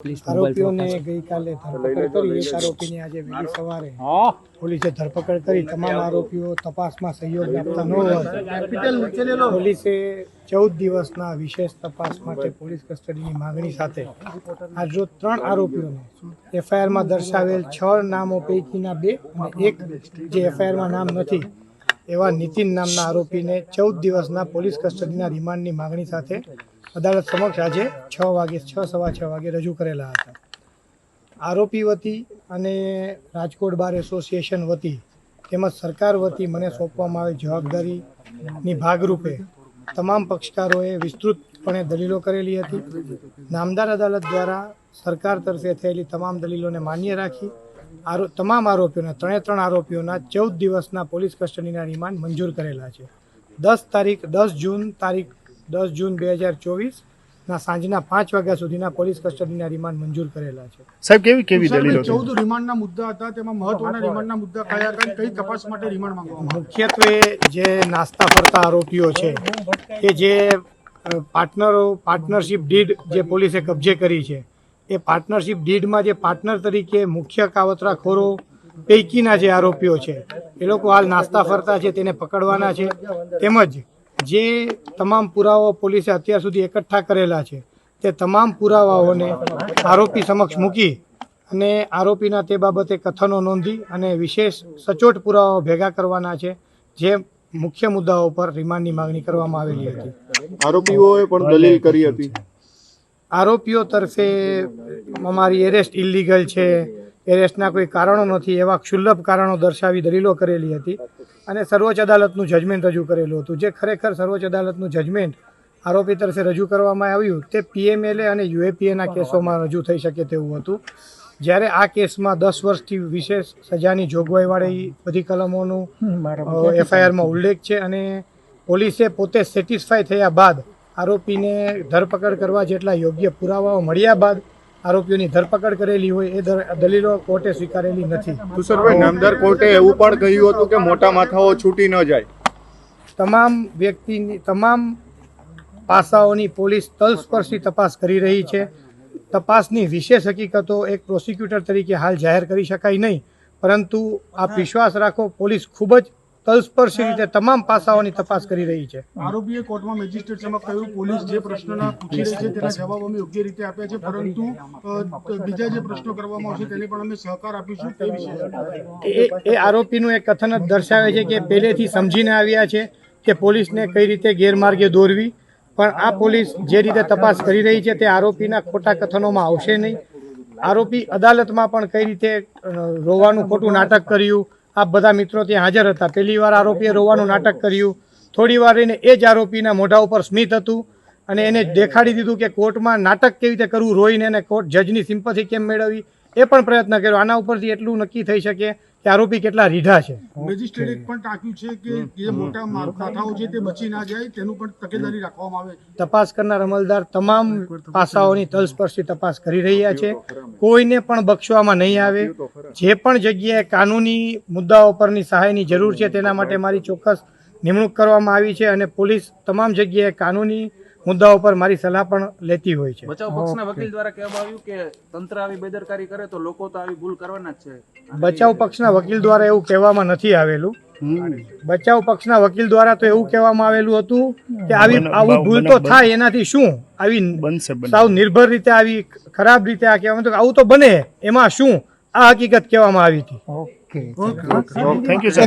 આરોપીઓને ગઈકાલે ધરપકડ કરી. એક આરોપીની આજે વહેલી સવારે પોલીસે ધરપકડ કરી. તમામ આરોપીઓ તપાસમાં સહયોગ આપતા ન હોય. પોલીસે ચૌદ દિવસના વિશેષ તપાસ માટે પોલીસ કસ્ટડીની માંગણી સાથે આજરોજ ત્રણ આરોપીઓને એફઆઈઆરમાં દર્શાવેલ છ નામો પૈકીના બે અને એક જે એફઆઈઆરમાં નામ નથી એવા નીતિન નામના આરોપીને ચૌદ દિવસના પોલીસ કસ્ટડીના રિમાન્ડની માંગણી સાથે અદાલત સમક્ષ આજે છ વાગે, છ સવા છ વાગે રજૂ કરેલા હતા. આરોપી વતી અને રાજકોટ બાર એસોસિએશન વતી તેમજ સરકાર વતી મને સોંપવામાં આવેલ જવાબદારીની ભાગરૂપે તમામ પક્ષકારોએ વિસ્તૃતપણે દલીલો કરેલી હતી. નામદાર અદાલત દ્વારા સરકાર તરફે થયેલી તમામ દલીલોને માન્ય રાખી આરો, તમામ આરોપીઓના, ત્રણે ત્રણ આરોપીઓના ચૌદ દિવસના પોલીસ કસ્ટડીના રિમાન્ડ મંજૂર કરેલા છે. દસ તારીખ, દસ જૂન તારીખ દસ જૂન બે હજાર ચોવીસના સાંજના પાંચ વાગ્યા સુધીના પોલીસ કસ્ટડીના રિમાન્ડ મંજૂર કરેલા છે. સાહેબ કેવી કેવી દલીલો ચૌદ રિમાન્ડના મુદ્દા હતા તેમાં મહત્વના રિમાન્ડના મુદ્દા કયા હતા કઈ તપાસ માટે રિમાન્ડ માંગવામાં મુખ્યત્વે જે નાસ્તા ફરતા આરોપીઓ છે કે જે પાર્ટનરો પાર્ટનરશિપ ડીડ જે પોલીસે કબજે કરી છે એ પાર્ટનરશિપ ડીડમાં જે પાર્ટનર તરીકે મુખ્ય કાવતરાખોરો પૈકીના જે આરોપીઓ છે એ લોકો હાલ નાસ્તા ફરતા છે તેને પકડવાના છે. તેમજ જે તમામ પુરાવાઓ પોલીસે અત્યાર સુધી એકઠા કરેલા છે તે તમામ પુરાવાઓને આરોપી સમક્ષ મૂકી અને આરોપીના તે બાબતે કથનો નોંધી અને વિશેષ સચોટ પુરાવાઓ ભેગા કરવાના છે જે મુખ્ય મુદ્દાઓ પર રિમાન્ડની માંગણી કરવામાં આવેલી હતી. આરોપીઓએ પણ દલીલ કરી હતી. આરોપીઓ તરફે અમારી એરેસ્ટ ઇલીગલ છે એરેસ્ટના કોઈ કારણો નથી એવા ક્ષુલ્લભ કારણો દર્શાવી દલીલો કરેલી હતી. અને સર્વોચ્ચ અદાલતનું જજમેન્ટ રજૂ કરેલું હતું. જે ખરેખર સર્વોચ્ચ અદાલતનું જજમેન્ટ આરોપી તરફે રજૂ કરવામાં આવ્યું તે પીએમએલએ અને યુએપીએના કેસોમાં રજૂ થઈ શકે તેવું હતું. જ્યારે આ કેસમાં દસ વર્ષથી વિશેષ સજાની જોગવાઈવાળી બધી કલમોનું એફઆઈઆરમાં ઉલ્લેખ છે અને પોલીસે પોતે સેટિસ્ફાય થયા બાદ આરોપીને ધરપકડ કરવા જેટલા યોગ્ય પુરાવાઓ મળ્યા બાદ આરોપીઓની ધરપકડ કરેલી હોય એ દલીલો કોર્ટે સ્વીકારેલી નથી. તુષારભાઈ નામદાર કોર્ટે એવું પણ કહ્યું હતું કે મોટા માથાઓ છૂટી ન જાય. તમામ વ્યક્તિની તમામ પાસાઓની પોલીસ તલસ્પર્શી તપાસ કરી રહી છે. તપાસની વિશેષ હકીકતો એક પ્રોસિક્યુટર તરીકે હાલ જાહેર કરી શકાય નહીં. પરંતુ આપ વિશ્વાસ રાખો પોલીસ ખૂબ જ તલસ્પર્શી રીતે તમામ પાસાઓની તપાસ કરી રહી છે. આરોપીએ કોર્ટમાં મેજિસ્ટ્રેટ સમક્ષ કહ્યું પોલીસ જે પ્રશ્નના પૂછી રહી છે તેના જવાબ અમે યોગ્ય રીતે આપ્યા છે પરંતુ બીજા જે પ્રશ્નો કરવામાં આવશે તેને પણ અમે સહકાર આપીશું તે વિશે. એ આરોપીનું એક કથન જ દર્શાવે છે કે પહેલેથી સમજીને આવ્યા છે કે પોલીસને કઈ રીતે ગેરમાર્ગે દોરવી પણ આ પોલીસ જે રીતે તપાસ કરી રહી છે તે આરોપીના ખોટા કથનોમાં આવશે નહીં. આરોપી અદાલતમાં પણ કઈ રીતે રોવાનું ખોટું નાટક કર્યું આ બધા મિત્રો ત્યાં હાજર હતા. પહેલી વાર આરોપીએ રોવાનું નાટક કર્યું. થોડી વાર એને એ જ આરોપીના મોઢા ઉપર સ્મિત હતું અને એને દેખાડી દીધું કે કોર્ટમાં નાટક કેવી રીતે કરવું, રોઈને અને કોર્ટ જજની સિમ્પથી કેમ મેળવવી એ પણ પ્રયત્ન કર્યો. આના ઉપરથી એટલું નક્કી થઈ શકે કે આરોપી કેટલા રીઢા છે. મેજિસ્ટ્રેટે પણ ટાંક્યું છે કે જે મોટા માથાઓ છે તે બચી ના જાય તેનું પણ તકેદારી રાખવામાં આવે તપાસ કરનાર અમલદાર તમામ પાસાઓની તલસ્પર્શી તપાસ કરી રહ્યા છે. કોઈને પણ બક્ષવામાં નહીં આવે. જે પણ જગ્યાએ કાનૂની મુદ્દાઓ પરની સહાયની જરૂર છે તેના માટે મારી ચોક્કસ નિમણૂક કરવામાં આવી છે અને પોલીસ તમામ જગ્યાએ કાનૂની મુદ્દાઓ પર મારી સલાહ પણ લેતી હોય છે. બચાવ પક્ષના વકીલ દ્વારા કહેવામાં આવ્યું કે તંત્ર આવી બેદરકારી કરે તો લોકો તો આવી ભૂલ કરવાના જ છે. બચાવ પક્ષના વકીલ દ્વારા એવું કહેવામાં નથી આવેલું. બચાવ પક્ષના વકીલ દ્વારા તો એવું કહેવામાં આવેલું હતું કે આવી આવું ભૂલ તો થાય એનાથી શું? આવી બનશે સાવ નિર્ભર રીતે આવી ખરાબ રીતે આ કહેવામાં તો આવું તો બને. એમાં શું? આ હકીકત કહેવામાં આવી હતી. Thank you sir